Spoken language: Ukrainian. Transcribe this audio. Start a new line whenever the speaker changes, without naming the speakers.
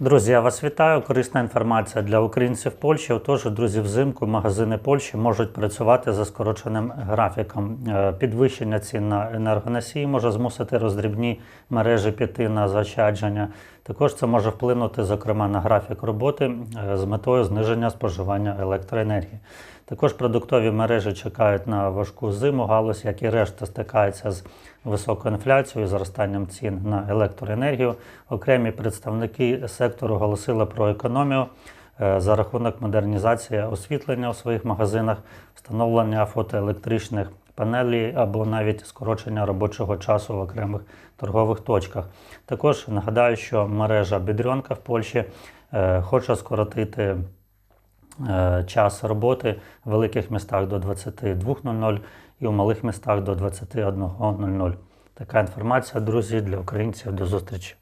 Друзі, я вас вітаю. Корисна інформація для українців Польщі. Отож, друзі, взимку магазини Польщі можуть працювати за скороченим графіком. Е, Підвищення цін на енергоносії може змусити роздрібні мережі піти на заощадження. Також це може вплинути, зокрема, на графік роботи е, з метою зниження споживання електроенергії. Також продуктові мережі чекають на важку зиму. Галузь, як і решта, стикається з високою інфляцією, зростанням цін на електроенергію. Окремі представники сектору оголосили про економію е, за рахунок модернізації освітлення у своїх магазинах, встановлення фотоелектричних панелей або навіть скорочення робочого часу в окремих торгових точках. Також нагадаю, що мережа Бідрьонка в Польщі е, хоче скоротити е, час роботи в великих містах до 22.00 і у малих містах до 21.00. Така інформація, друзі, для українців. До зустрічі.